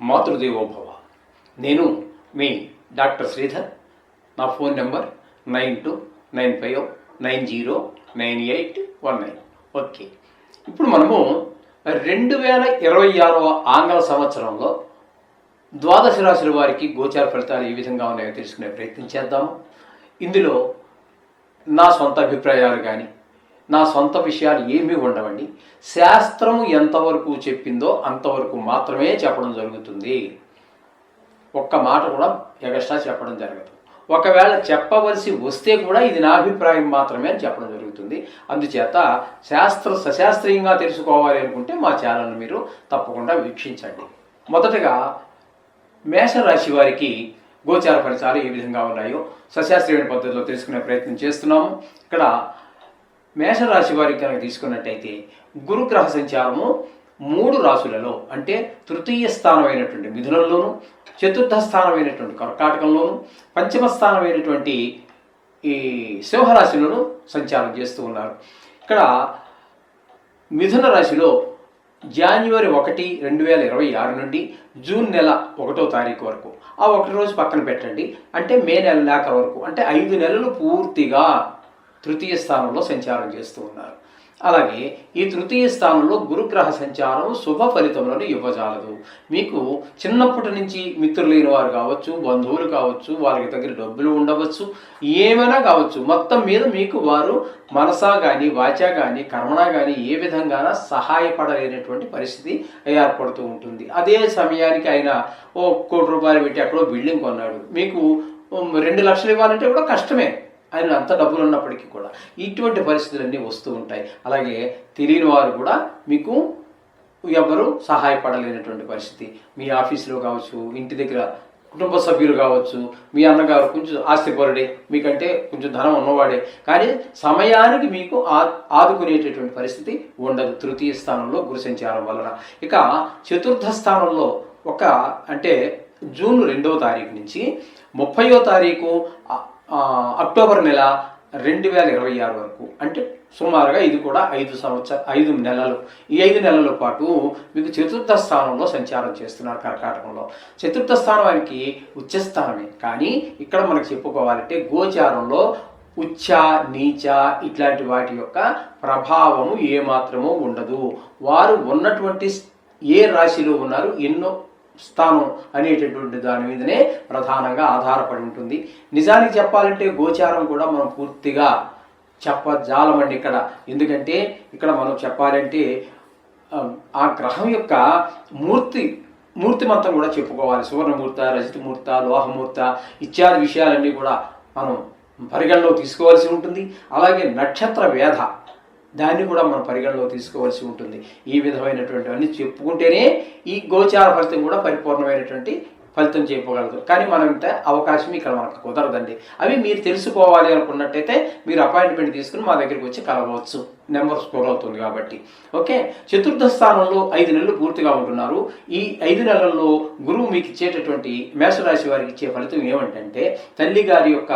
మాతృదేవోభవ. నేను మీ డాక్టర్ శ్రీధర్. నా phone number nine two nine five nine zero nine eight one nine. Okay. ఇప్పుడు మనము రెండు వేల ఇరవై ఆరవ ఆంగ్ల సంవత్సరంలో ద్వాదశ రాశుల వారికి గోచార ఫలితాలు ఏ విధంగా ఉన్నాయో తెలుసుకునే ప్రయత్నం చేద్దాము. ఇందులో నా సొంత అభిప్రాయాలు కానీ నా సొంత విషయాలు ఏమీ ఉండవండి. శాస్త్రము ఎంతవరకు చెప్పిందో అంతవరకు మాత్రమే చెప్పడం జరుగుతుంది. ఒక్క మాట కూడా ఎగస్ట్రా చెప్పడం జరగదు. ఒకవేళ చెప్పవలసి వస్తే కూడా ఇది నా అభిప్రాయం మాత్రమే అని చెప్పడం జరుగుతుంది. అందుచేత శాస్త్ర సశాస్త్రీయంగా తెలుసుకోవాలి అనుకుంటే మా ఛానల్ని మీరు తప్పకుండా వీక్షించండి. మొదటగా మేషరాశి వారికి గోచార ఫలితాలు ఏ విధంగా ఉన్నాయో సశాస్త్రీయ పద్ధతిలో తెలుసుకునే ప్రయత్నం చేస్తున్నాము. ఇక్కడ మేషరాశి వారికి కనుక తీసుకున్నట్టయితే గురుగ్రహ సంచారము మూడు రాశులలో అంటే తృతీయ స్థానమైనటువంటి మిథునంలోను చతుర్థ స్థానమైనటువంటి కర్కాటకంలోను పంచమ స్థానమైనటువంటి ఈ సింహరాశిలోను సంచారం చేస్తూ ఉన్నారు. ఇక్కడ మిథున రాశిలో జాన్యువరి ఒకటి రెండు వేల ఇరవై ఆరు నుండి జూన్ నెల ఒకటో తారీఖు వరకు. ఆ ఒకటి రోజు పక్కన పెట్టండి. అంటే మే నెల దాకా వరకు. అంటే ఐదు నెలలు పూర్తిగా తృతీయ స్థానంలో సంచారం చేస్తూ ఉన్నారు. అలాగే ఈ తృతీయ స్థానంలో గురుగ్రహ సంచారం శుభ ఫలితములను ఇవ్వజాలదు. మీకు చిన్నప్పటి నుంచి మిత్రులైన వారు కావచ్చు బంధువులు కావచ్చు వారికి దగ్గర డబ్బులు ఉండవచ్చు ఏమైనా కావచ్చు మొత్తం మీద మీకు వారు మనసా కానీ వాచా కానీ కర్మణ కానీ ఏ విధంగాన సహాయపడలేనటువంటి పరిస్థితి ఏర్పడుతూ ఉంటుంది. అదే సమయానికి ఆయన ఓ కోటి రూపాయలు పెట్టి అక్కడ బిల్డింగ్ కొన్నాడు. మీకు రెండు లక్షలు ఇవ్వాలంటే కూడా కష్టమే. ఆయన అంత డబ్బులు ఉన్నప్పటికీ కూడా ఇటువంటి పరిస్థితులన్నీ వస్తూ ఉంటాయి. అలాగే తెలియని వారు కూడా మీకు ఎవరు సహాయపడలేనటువంటి పరిస్థితి. మీ ఆఫీసులో కావచ్చు ఇంటి దగ్గర కుటుంబ సభ్యులు కావచ్చు మీ అన్నగారు కొంచెం ఆస్తిపరుడే మీకంటే కొంచెం ధనం ఉన్నవాడే. కానీ సమయానికి మీకు ఆ ఆదుకునేటటువంటి పరిస్థితి ఉండదు. తృతీయ స్థానంలో గురు సంచారం వలన. ఇక చతుర్థ స్థానంలో ఒక అంటే జూన్ రెండవ తారీఖు నుంచి ముప్పయో తారీఖు అక్టోబర్ నెల రెండు వేల ఇరవై ఆరు వరకు. అంటే సుమారుగా ఇది కూడా ఐదు సంవత్సర ఐదు నెలలు. ఈ ఐదు నెలల పాటు మీకు చతుర్థ స్థానంలో సంచారం చేస్తున్నారు కర్కాటకంలో. చతుర్థ స్థానానికి ఉచ్చస్థానమే. కానీ ఇక్కడ మనకు చెప్పుకోవాలంటే గోచారంలో ఉచ్చ నీచ ఇట్లాంటి వాటి యొక్క ప్రభావము ఏమాత్రమూ ఉండదు. వారు ఉన్నటువంటి ఏ రాశిలో ఉన్నారు ఎన్నో స్థానం అనేటటువంటి దాని మీదనే ప్రధానంగా ఆధారపడి ఉంటుంది. నిజానికి చెప్పాలంటే గోచారం కూడా మనం పూర్తిగా చెప్పజాలమండి ఇక్కడ. ఎందుకంటే ఇక్కడ మనం చెప్పాలంటే ఆ, గ్రహం యొక్క మూర్తి మూర్తిమంతం కూడా చెప్పుకోవాలి. సువర్ణమూర్త రజితమూర్త లోహమూర్త ఇత్యాది విషయాలన్నీ కూడా మనం పరిగణలో తీసుకోవాల్సి ఉంటుంది. అలాగే నక్షత్ర వేధ దాన్ని కూడా మనం పరిగణలో తీసుకోవాల్సి ఉంటుంది. ఈ విధమైనటువంటి అన్ని చెప్పుకుంటేనే ఈ గోచార ఫలితం కూడా పరిపూర్ణమైనటువంటి ఫలితం చెప్పగలదు కానీ మనం ఇంత అవకాశం ఇక్కడ మనకు కుదరదండి. అవి మీరు తెలుసుకోవాలి అనుకున్నట్టయితే మీరు అపాయింట్మెంట్ తీసుకుని మా దగ్గరికి వచ్చి కలవచ్చు. నెంబర్ స్కోర్ అవుతుంది కాబట్టి. ఓకే? చతుర్థ స్థానంలో ఐదు నెలలు పూర్తిగా ఉంటున్నారు. ఈ ఐదు నెలల్లో గురువు మీకు ఇచ్చేటటువంటి మేషరాశి వారికి ఇచ్చే ఫలితం ఏమంటంటే తల్లి గారి యొక్క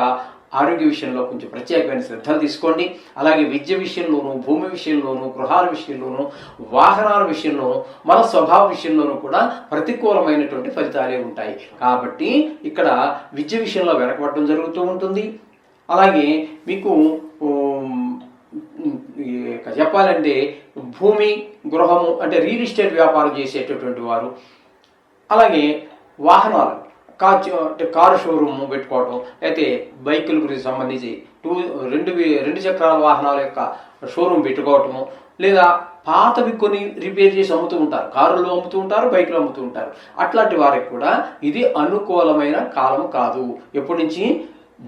ఆరోగ్య విషయంలో కొంచెం ప్రత్యేకమైన శ్రద్ధలు తీసుకోండి. అలాగే విద్య విషయంలోనూ భూమి విషయంలోనూ గృహాల విషయంలోనూ వాహనాల విషయంలోనూ మన స్వభావ విషయంలోనూ కూడా ప్రతికూలమైనటువంటి ఫలితాలే ఉంటాయి. కాబట్టి ఇక్కడ విద్య విషయంలో వెనకబడడం జరుగుతూ ఉంటుంది. అలాగే మీకు చెప్పాలంటే భూమి గృహము అంటే రియల్ ఎస్టేట్ వ్యాపారం చేసేటటువంటి వారు అలాగే వాహనాలు కార్ అంటే కారు షోరూమ్ పెట్టుకోవటం అయితే బైకుల గురించి సంబంధించి టూ రెండు రెండు చక్రాల వాహనాల యొక్క షోరూమ్ పెట్టుకోవటము లేదా పాతవి కొన్ని రిపేర్ చేసి అమ్ముతూ ఉంటారు. కారులో అమ్ముతూ ఉంటారు బైకులు అమ్ముతూ ఉంటారు. అట్లాంటి వారికి కూడా ఇది అనుకూలమైన కాలం కాదు. ఎప్పటి నుంచి?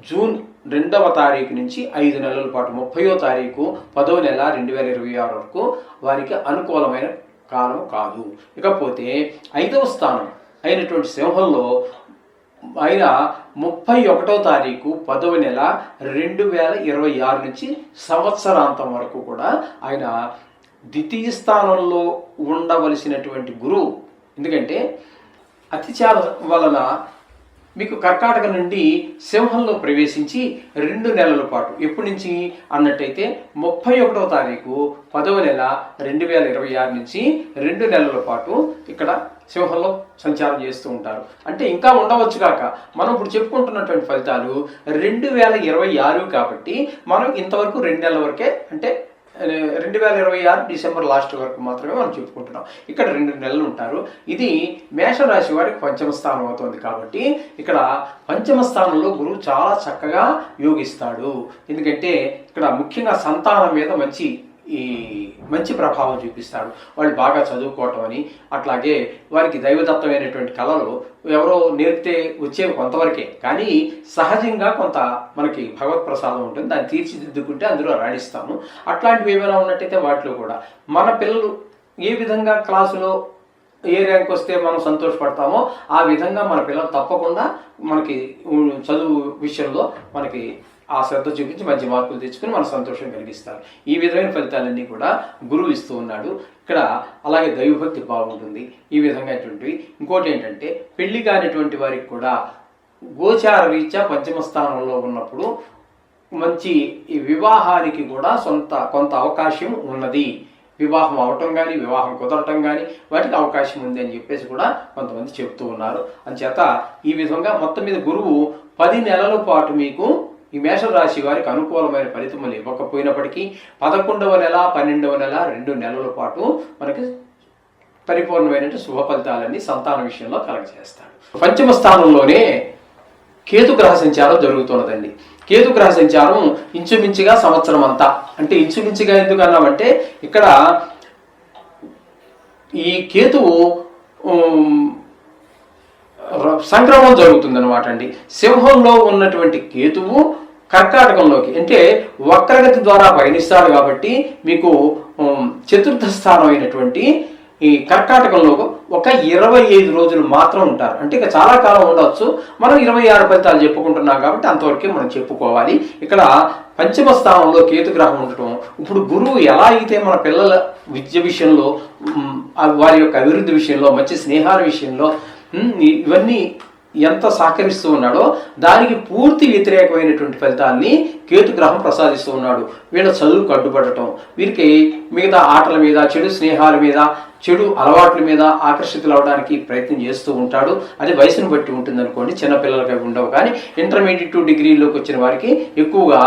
జూన్ రెండవ తారీఖు నుంచి ఐదు నెలల పాటు ముప్పయో తారీఖు పదవ నెల రెండు వేల ఇరవై ఆరు వరకు వారికి అనుకూలమైన కాలం కాదు. ఇకపోతే ఐదవ స్థానం అయినటువంటి సింహంలో ఆయన ముప్పై ఒకటో తారీఖు పదవ నెల రెండు వేల ఇరవై ఆరు నుంచి సంవత్సరాంతం వరకు కూడా ఆయన ద్వితీయ స్థానంలో ఉండవలసినటువంటి గురువు. ఎందుకంటే అతిచార వలన మీకు కర్కాటక నుండి సింహంలో ప్రవేశించి రెండు నెలల పాటు ఎప్పటి నుంచి అన్నట్టయితే ముప్పై ఒకటో తారీఖు పదవ నెల రెండు వేల ఇరవై ఆరు నుంచి రెండు నెలల పాటు ఇక్కడ సింహంలో సంచారం చేస్తూ ఉంటారు. అంటే ఇంకా ఉండవచ్చు కాక మనం ఇప్పుడు చెప్పుకుంటున్నటువంటి ఫలితాలు రెండు వేల ఇరవై ఆరు కాబట్టి మనం ఇంతవరకు రెండు నెలల వరకే అంటే రెండు వేల ఇరవై ఆరు డిసెంబర్ లాస్ట్ వరకు మాత్రమే మనం చెప్పుకుంటున్నాం. ఇక్కడ రెండు నెలలు ఉంటారు. ఇది మేషరాశి వారికి పంచమ స్థానం అవుతుంది కాబట్టి ఇక్కడ పంచమ స్థానంలో గురువు చాలా చక్కగా యోగిస్తాడు. ఎందుకంటే ఇక్కడ ముఖ్యంగా సంతానం మీద మంచి ఈ మంచి ప్రభావం చూపిస్తాడు. వాళ్ళు బాగా చదువుకోవటం అని అట్లాగే వారికి దైవదత్తమైనటువంటి కళలు ఎవరో నేర్పితే వచ్చేవి కొంతవరకే. కానీ సహజంగా కొంత మనకి భగవత్ ప్రసాదం ఉంటుంది దాన్ని తీర్చిదిద్దుకుంటే అందులో రాణిస్తాము. అట్లాంటివి ఏమైనా ఉన్నట్టయితే వాటిలో కూడా. మన పిల్లలు ఏ విధంగా క్లాసులో ఏ ర్యాంక్ వస్తే మనం సంతోషపడతామో ఆ విధంగా మన పిల్లలు తప్పకుండా మనకి చదువు విషయంలో మనకి ఆ శ్రద్ధ చూపించి మంచి మార్కులు తెచ్చుకుని మన సంతోషం కలిగిస్తారు. ఈ విధమైన ఫలితాలన్నీ కూడా గురువు ఇస్తూ ఉన్నాడు. ఇక్కడ అలాగే దైవభక్తి బాగుంటుంది. ఈ విధంగా ఇటువంటివి ఇంకోటి ఏంటంటే పెళ్ళి కానిటువంటి వారికి కూడా గోచార రీత్యా పంచమ స్థానంలో ఉన్నప్పుడు మంచి ఈ వివాహానికి కూడా సొంత కొంత అవకాశం ఉన్నది. వివాహం అవటం కానీ వివాహం కుదరటం కానీ వాటికి అవకాశం ఉంది అని చెప్పేసి కూడా కొంతమంది చెప్తూ ఉన్నారు. అంచేత ఈ విధంగా మొత్తం మీద గురువు పది నెలల పాటు మీకు ఈ మేషరాశి వారికి అనుకూలమైన ఫలితములు ఇవ్వకపోయినప్పటికీ పదకొండవ నెల పన్నెండవ నెల రెండు నెలల పాటు మనకి పరిపూర్ణమైన శుభ ఫలితాలన్నీ సంతాన విషయంలో కలగజేస్తాడు. పంచమ స్థానంలోనే కేతు గ్రహ సంచారం జరుగుతున్నదండి. కేతు గ్రహ సంచారం ఇంచుమించుగా సంవత్సరం అంతా. అంటే ఇంచుమించుగా ఎందుకు అన్నామంటే ఇక్కడ ఈ కేతువు సంక్రమం జరుగుతుందనమాట అండి. సింహంలో ఉన్నటువంటి కేతువు కర్కాటకంలోకి అంటే వక్రగతి ద్వారా పయనిస్తాడు కాబట్టి మీకు చతుర్థ స్థానం అయినటువంటి ఈ కర్కాటకంలో ఒక ఇరవై ఐదు రోజులు మాత్రం ఉంటారు. అంటే ఇక చాలా కాలం ఉండొచ్చు. మనం ఇరవై ఆరు ఫలితాలు చెప్పుకుంటున్నాం కాబట్టి అంతవరకే మనం చెప్పుకోవాలి. ఇక్కడ పంచమ స్థానంలో కేతు గ్రహం ఉండటం ఇప్పుడు గురువు ఎలా అయితే మన పిల్లల విద్య విషయంలో వారి యొక్క అభివృద్ధి విషయంలో మంచి స్నేహాల విషయంలో ఇవన్నీ ఎంత సహకరిస్తూ ఉన్నాడో దానికి పూర్తి వ్యతిరేకమైనటువంటి ఫలితాన్ని కేతుగ్రహం ప్రసాదిస్తూ ఉన్నాడు. వీళ్ళ చదువుకు అడ్డుపడటం వీరికి మిగతా ఆటల మీద చెడు స్నేహాల మీద చెడు అలవాట్ల మీద ఆకర్షితులు అవడానికి ప్రయత్నం చేస్తూ ఉంటాడు. అది వయసును బట్టి ఉంటుంది అనుకోండి చిన్నపిల్లలకి అవి ఉండవు. కానీ ఇంటర్మీడియట్ డిగ్రీలోకి వచ్చిన వారికి ఎక్కువగా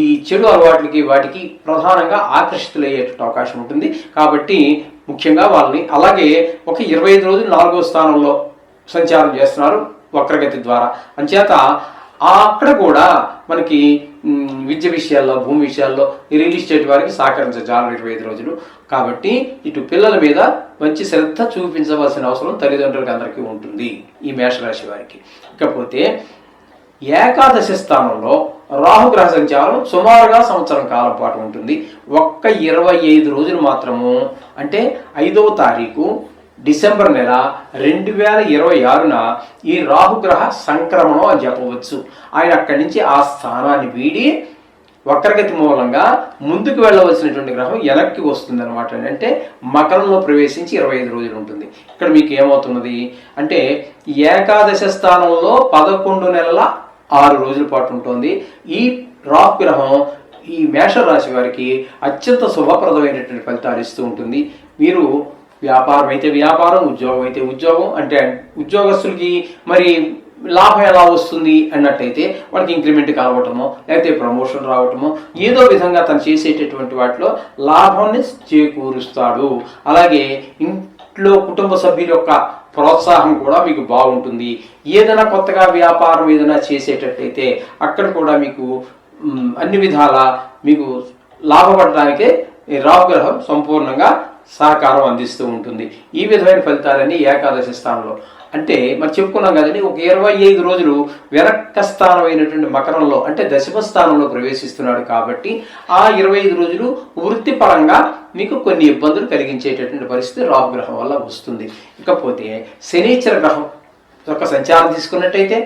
ఈ చెడు అలవాట్లకి వాటికి ప్రధానంగా ఆకర్షితులయ్యేటువంటి అవకాశం ఉంటుంది. కాబట్టి ముఖ్యంగా వాళ్ళని అలాగే ఒక ఇరవై ఐదు రోజులు నాలుగో స్థానంలో సంచారం చేస్తున్నారు వక్రగతి ద్వారా. అంచేత అక్కడ కూడా మనకి విద్య విషయాల్లో భూమి విషయాల్లో ఈ రియల్ ఎస్టేట్ వారికి సహకరించాలి ఇరవై ఐదు రోజులు. కాబట్టి ఇటు పిల్లల మీద మంచి శ్రద్ధ చూపించవలసిన అవసరం తల్లిదండ్రులకు అందరికీ ఉంటుంది ఈ మేషరాశి వారికి. ఇకపోతే ఏకాదశి స్థానంలో రాహుగ్రహ సంచారం సుమారుగా సంవత్సరం కాలం పాటు ఉంటుంది. ఒక్క ఇరవై ఐదు రోజులు మాత్రము అంటే ఐదవ తారీఖు డిసెంబర్ నెల రెండు వేల ఇరవై ఆరున ఈ రాహుగ్రహ సంక్రమణం అని చెప్పవచ్చు. ఆయన అక్కడి నుంచి ఆ స్థానాన్ని వీడి వక్రగతి మూలంగా ముందుకు వెళ్ళవలసినటువంటి గ్రహం వెనక్కి వస్తుంది అనమాట అంటే మకరంలో ప్రవేశించి ఇరవై ఐదు రోజులు ఉంటుంది. ఇక్కడ మీకు ఏమవుతున్నది? అంటే ఏకాదశ స్థానంలో పదకొండు నెలల ఆరు రోజుల పాటు ఉంటుంది. ఈ రాహు గ్రహం ఈ మేషరాశి వారికి అత్యంత శుభప్రదమైనటువంటి ఫలితాలు ఇస్తూ ఉంటుంది. మీరు వ్యాపారం అయితే వ్యాపారం ఉద్యోగం అయితే ఉద్యోగం అంటే ఉద్యోగస్తులకి మరి లాభం ఎలా వస్తుంది అన్నట్టయితే వాళ్ళకి ఇంక్రిమెంట్ కావటమో లేకపోతే ప్రమోషన్ రావటమో ఏదో విధంగా తను చేసేటటువంటి వాటిలో లాభాన్ని చేకూరుస్తాడు. అలాగే ఇంట్లో కుటుంబ సభ్యుల యొక్క ప్రోత్సాహం కూడా మీకు బాగుంటుంది. ఏదైనా కొత్తగా వ్యాపారం ఏదైనా చేసేటట్టయితే అక్కడ కూడా మీకు అన్ని విధాల మీకు లాభపడడానికే రాహుగ్రహం సంపూర్ణంగా సహకారం అందిస్తూ ఉంటుంది. ఈ విధమైన ఫలితాలని ఏకాదశి స్థానంలో. అంటే మరి చెప్పుకున్నాం కదండి ఒక ఇరవై ఐదు రోజులు వెనక్క స్థానమైనటువంటి మకరంలో అంటే దశమ స్థానంలో ప్రవేశిస్తున్నాడు కాబట్టి ఆ ఇరవై ఐదు రోజులు వృత్తిపరంగా మీకు కొన్ని ఇబ్బందులు కలిగించేటటువంటి పరిస్థితి రాహుగ్రహం వల్ల వస్తుంది. ఇకపోతే శనీచర గ్రహం యొక్క సంచారం తీసుకున్నట్టయితే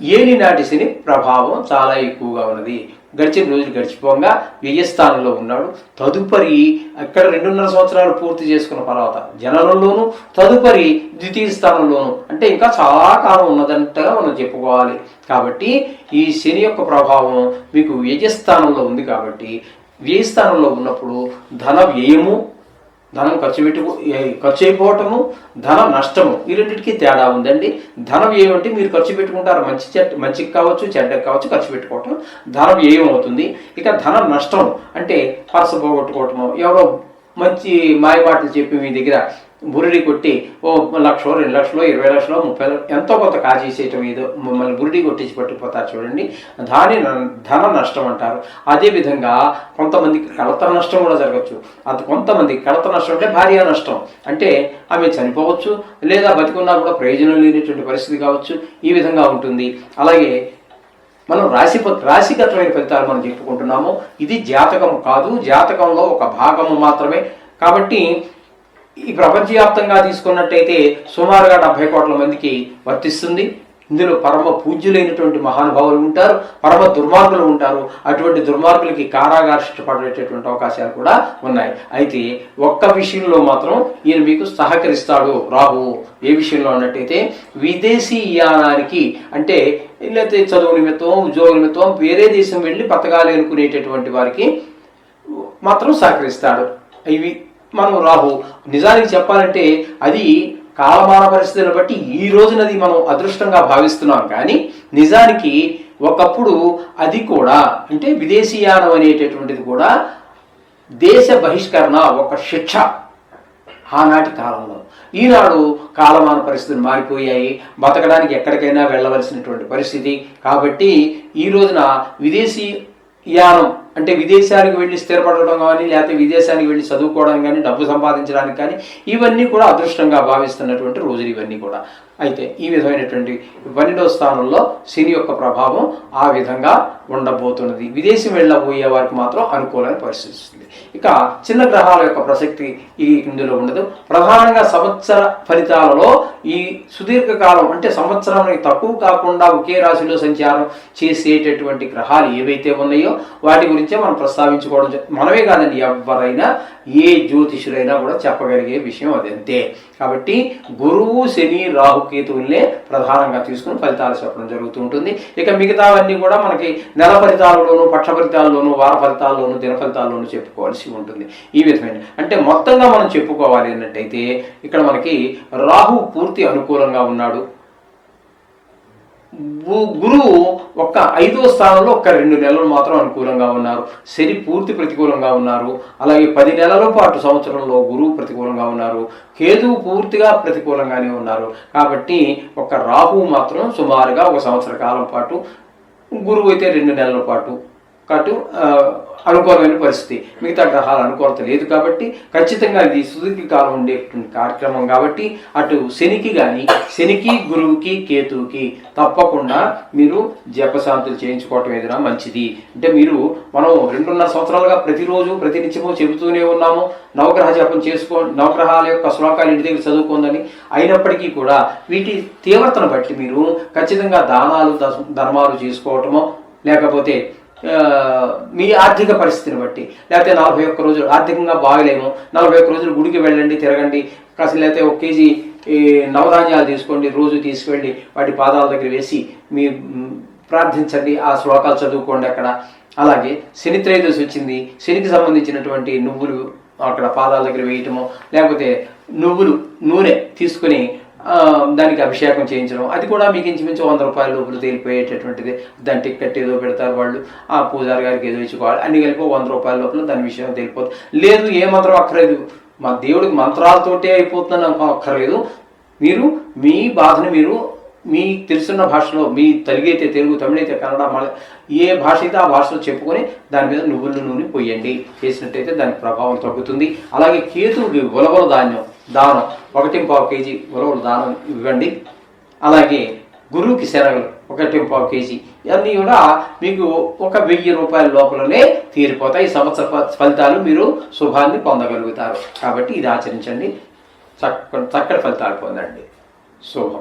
ఏలినాటి శని ప్రభావం చాలా ఎక్కువగా ఉన్నది. గడిచిన రోజులు గడిచిపోగా వ్యయ స్థానంలో ఉన్నాడు. తదుపరి అక్కడ రెండున్నర సంవత్సరాలు పూర్తి చేసుకున్న తర్వాత జననంలోను తదుపరి ద్వితీయ స్థానంలోను అంటే ఇంకా చాలా కాలం ఉన్నదంటగా మనం చెప్పుకోవాలి. కాబట్టి ఈ శని యొక్క ప్రభావం మీకు వ్యయస్థానంలో ఉంది కాబట్టి వ్యయస్థానంలో ఉన్నప్పుడు ధన వ్యయము ధనం ఖర్చు పెట్టుకో ఖర్చు అయిపోవటము ధన నష్టము. ఈ రెండింటికి తేడా ఉందండి. ధనం ఏమంటే మీరు ఖర్చు పెట్టుకుంటారు. మంచి చెడ్డ మంచికి కావచ్చు చెడ్డకి కావచ్చు ఖర్చు పెట్టుకోవటం. ధనం ఏమవుతుంది? ఇక ధన నష్టం అంటే పర్స పోగొట్టుకోవటము. ఎవరో మంచి మాయమాటలు చెప్పి మీ దగ్గర బురిడి కొట్టి ఓ లక్షలో రెండు లక్షలో ఇరవై లక్షలో ముప్పై ఎంతో కొంత కాజేసేయటం ఏదో మమ్మల్ని బురిడి కొట్టించి పట్టుకుపోతారు చూడండి. దాని ధన నష్టం అంటారు. అదేవిధంగా కొంతమందికి కలత నష్టం కూడా జరగచ్చు. అది కొంతమంది కడత నష్టం అంటే భార్య నష్టం. అంటే ఆమె చనిపోవచ్చు లేదా బతికున్నా కూడా ప్రయోజనం లేనటువంటి పరిస్థితి కావచ్చు. ఈ విధంగా ఉంటుంది. అలాగే మనం రాశి రాశిగతమైన ఫలితాలు మనం చెప్పుకుంటున్నాము. ఇది జాతకం కాదు. జాతకంలో ఒక భాగము మాత్రమే. కాబట్టి ఈ ప్రపంచవ్యాప్తంగా తీసుకున్నట్టయితే సుమారుగా డెబ్బై కోట్ల మందికి వర్తిస్తుంది. ఇందులో పరమ పూజ్యులైనటువంటి మహానుభావులు ఉంటారు పరమ దుర్మార్గులు ఉంటారు. అటువంటి దుర్మార్గులకి కారాగార శిక్ష పడేటటువంటి అవకాశాలు కూడా ఉన్నాయి. అయితే ఒక్క విషయంలో మాత్రం ఈయన మీకు సహకరిస్తాడు రాహు. ఏ విషయంలో అన్నట్టయితే విదేశీ యానానికి అంటే లేకపోతే చదువు నిమిత్తం ఉద్యోగ నిమిత్తం వేరే దేశం వెళ్ళి బతకాలి అనుకునేటటువంటి వారికి మాత్రం సహకరిస్తాడు. ఇవి మనం రాహు నిజానికి చెప్పాలంటే అది కాలమాన పరిస్థితులను బట్టి ఈ రోజునది మనం అదృష్టంగా భావిస్తున్నాం. కానీ నిజానికి ఒకప్పుడు అది కూడా అంటే విదేశీయానం అనేటటువంటిది కూడా దేశ బహిష్కరణ ఒక శిక్ష ఆనాటి కాలంలో. ఈనాడు కాలమాన పరిస్థితులు మారిపోయాయి. బతకడానికి ఎక్కడికైనా వెళ్ళవలసినటువంటి పరిస్థితి. కాబట్టి ఈ రోజున విదేశీ యానం అంటే విదేశానికి వెళ్ళి స్థిరపడడం కానీ లేకపోతే విదేశానికి వెళ్ళి చదువుకోవడం కానీ డబ్బు సంపాదించడానికి కానీ ఇవన్నీ కూడా అదృష్టంగా భావిస్తున్నటువంటి రోజులు ఇవన్నీ కూడా. అయితే ఈ విధమైనటువంటి పన్నెండవ స్థానంలో శని యొక్క ప్రభావం ఆ విధంగా ఉండబోతున్నది. విదేశం వెళ్ళబోయే వారికి మాత్రం అనుకూలమైన పరిస్థితి ఇక చిన్న గ్రహాల యొక్క ప్రసక్తి ఈ ఇందులో ఉండదు. ప్రధానంగా సంవత్సర ఫలితాలలో ఈ సుదీర్ఘకాలం అంటే సంవత్సరానికి తక్కువ కాకుండా ఒకే రాశిలో సంచారం చేసేటటువంటి గ్రహాలు ఏవైతే ఉన్నాయో వాటి గురించే మనం ప్రస్తావించుకోవడం మనమే కాదండి ఎవరైనా ఏ జ్యోతిషులైనా కూడా చెప్పగలిగే విషయం అదంతే. కాబట్టి గురువు శని రాహుకేతువులనే ప్రధానంగా తీసుకుని ఫలితాలు చెప్పడం జరుగుతూ ఉంటుంది. ఇక మిగతావన్నీ కూడా మనకి నెల ఫలితాలలోను పక్ష ఫలితాల్లోను వార ఫలితాల్లోను దిన ఫలితాల్లోనూ చెప్పుకోవాల్సి ఉంటుంది. ఈ విధమైన అంటే మొత్తంగా మనం చెప్పుకోవాలి అన్నట్టయితే ఇక్కడ మనకి రాహు పూర్తి అనుకూలంగా ఉన్నాడు. గురువు ఒక్క ఐదో స్థానంలో ఒక్క రెండు నెలలు మాత్రం అనుకూలంగా ఉన్నారు. శని పూర్తి ప్రతికూలంగా ఉన్నారు. అలాగే పది నెలల పాటు సంవత్సరంలో గురువు ప్రతికూలంగా ఉన్నారు. కేతువు పూర్తిగా ప్రతికూలంగానే ఉన్నారు. కాబట్టి ఒక రాహువు మాత్రం సుమారుగా ఒక సంవత్సర కాలం పాటు గురువు అయితే రెండు నెలల పాటు కటు అనుకూలమైన పరిస్థితి. మిగతా గ్రహాల అనుకూలత లేదు కాబట్టి ఖచ్చితంగా ఇది సుదీర్ఘ కాలం ఉండేటువంటి కార్యక్రమం కాబట్టి అటు శనికి కానీ శనికి గురువుకి కేతువుకి తప్పకుండా మీరు జపశాంతులు చేయించుకోవటం ఏదైనా మంచిది. అంటే మీరు మనం రెండున్నర సంవత్సరాలుగా ప్రతిరోజు ప్రతి నిత్యము చెబుతూనే ఉన్నాము. నవగ్రహ జపం చేసుకో నవగ్రహాల యొక్క శ్లోకాలు ఇంటి దగ్గర చదువుకోందని అయినప్పటికీ కూడా వీటి తీవ్రతను బట్టి మీరు ఖచ్చితంగా దానాలు ధర్మాలు చేసుకోవటము లేకపోతే మీ ఆర్థిక పరిస్థితిని బట్టి. లేకపోతే నలభై ఒక్క రోజులు ఆర్థికంగా బాగలేము. నలభై ఒక్క రోజులు గుడికి వెళ్ళండి తిరగండి. కాస్త లేకపోతే ఒక కేజీ ఈ నవధాన్యాలు తీసుకోండి రోజు తీసుకువెళ్ళి వాటి పాదాల దగ్గర వేసి మీ ప్రార్థించండి. ఆ శ్లోకాలు చదువుకోండి అక్కడ. అలాగే శని త్రయోదశి వచ్చింది. శనికి సంబంధించినటువంటి నువ్వులు అక్కడ పాదాల దగ్గర వేయటము లేకపోతే నువ్వులు నూనె తీసుకుని దానికి అభిషేకం చేయించడం. అది కూడా మీకు ఇంచుమించు వంద రూపాయల లోపల తేలిపోయేటటువంటిది. దాని టికెట్ ఏదో పెడతారు వాళ్ళు. ఆ పూజారి గారికి ఏదో ఇచ్చుకోవాలి. అన్ని కలిపి వంద రూపాయల లోపల దాని విషయం తెలిపోదు లేదు ఏ మంత్రం అక్కర్లేదు. మా దేవుడికి మంత్రాలతోటే అయిపోతుందని అక్కర్లేదు. మీరు మీ బాధను మీరు మీ తెలుసున్న భాషలో మీ తెలుగు అయితే తెలుగు తమిళ అయితే కన్నడ మల ఏ భాష అయితే ఆ భాషలో చెప్పుకొని దాని మీద నువ్వుల నూనె పొయ్యండి చేసినట్టయితే దాని ప్రభావం తగ్గుతుంది. అలాగే కేతువుకి ఉలవల ధాన్యం దానం. ఒకటి పావు కేజీ ఉలవల దానం ఇవ్వండి. అలాగే గురువుకి శనగలు ఒకటి పావు కేజీ. అన్నీ కూడా మీకు ఒక వెయ్యి రూపాయల లోపలనే తీరిపోతాయి. ఈ సంవత్సర ఫలితాలు మీరు శుభాన్ని పొందగలుగుతారు. కాబట్టి ఇది ఆచరించండి. చక్క చక్కటి ఫలితాలు పొందండి. శుభం.